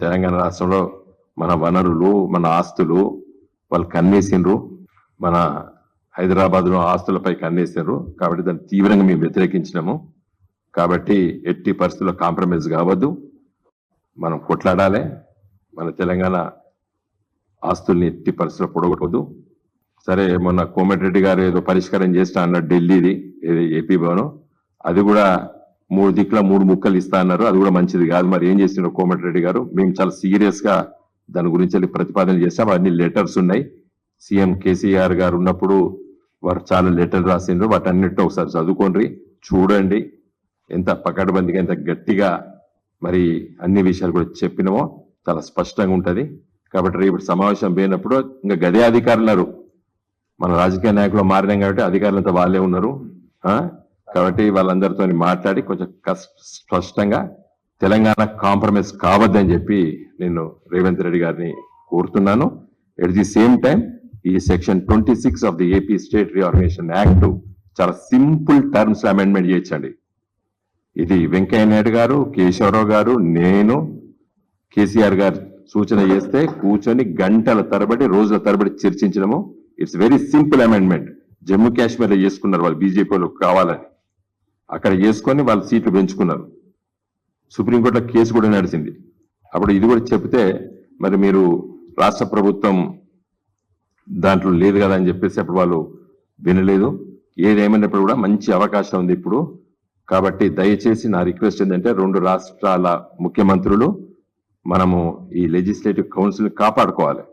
తెలంగాణ రాష్ట్రంలో మన వనరులు మన ఆస్తులు వాళ్ళు కన్నేసిండ్రు. మన హైదరాబాద్లో ఆస్తులపై కన్నేసిండ్రు. కాబట్టి దాన్ని తీవ్రంగా మేము వ్యతిరేకించినాము. కాబట్టి ఎట్టి పరిస్థితుల్లో కాంప్రమైజ్ కావద్దు. మనం కొట్లాడాలి. మన తెలంగాణ ఆస్తుల్ని ఎట్టి పరిస్థితుల్లో పొడగొట్టవద్దు. సరే మొన్న కోమటిరెడ్డి గారు ఏదో పరిష్కారం చేస్తా అన్నారు ఢిల్లీది ఏపీ భవనం. అది కూడా మూడు దిక్కుల మూడు ముక్కలు ఇస్తా అన్నారు. అది కూడా మంచిది కాదు. మరి ఏం చేసిండ్రు కోమటిరెడ్డి గారు? మేము చాలా సీరియస్గా దాని గురించి ప్రతిపాదన చేస్తాం అన్ని లెటర్స్ ఉన్నాయి. సీఎం కేసీఆర్ గారు ఉన్నప్పుడు వారు చాలా లెటర్లు రాసిండ్రు. వాటన్నిటిని ఒకసారి చదువుకోండి. చూడండి ఎంత పకడ్బందీగా ఎంత గట్టిగా మరి అన్ని విషయాలు కూడా చెప్పినామో చాలా స్పష్టంగా ఉంటది. కాబట్టి రేపు సమావేశం పోయినప్పుడు ఇంకా గదే అధికారులు ఉన్నారు. మన రాజకీయ నాయకులు మారినాం కాబట్టి అధికారులంతా వాళ్ళే ఉన్నారు. కాబట్టి వాళ్ళందరితో మాట్లాడి కొంచెం కస్- స్పష్టంగా తెలంగాణ కాంప్రమైజ్ కావద్దని చెప్పి నేను రేవంత్ రెడ్డి గారిని కోరుతున్నాను. ఎట్ ది సేమ్ టైం ఈ section twenty six of the AP state reorganisation act చాలా సింపుల్ టర్మ్స్ అమెండ్మెంట్ చేయొచ్చండి ఇది వెంకయ్య నాయుడు గారు కేశవరావు గారు నేను కేసీఆర్ గారు సూచన చేస్తే కూర్చొని గంటల తరబడి రోజుల తరబడి చర్చించడము it's very simple amendment Jammu కాశ్మీర్లో చేసుకున్నారు వాళ్ళు బీజేపీలో కావాలని. అక్కడ చేసుకొని వాళ్ళ సీట్లు పెంచుకున్నారు. సుప్రీంకోర్టులో కేసు కూడా నడిచింది. అప్పుడు ఇది కూడా చెప్తే మరి మీరు రాష్ట్ర ప్రభుత్వం దాంట్లో లేదు కదా అని చెప్పేసి అప్పుడు వాళ్ళు వినలేదు. ఏదేమైనప్పుడు కూడా మంచి అవకాశం ఉంది ఇప్పుడు. కాబట్టి దయచేసి నా రిక్వెస్ట్ ఏంటంటే రెండు రాష్ట్రాల ముఖ్యమంత్రులు మనము ఈ లెజిస్లేటివ్ కౌన్సిల్ కాపాడుకోవాలి.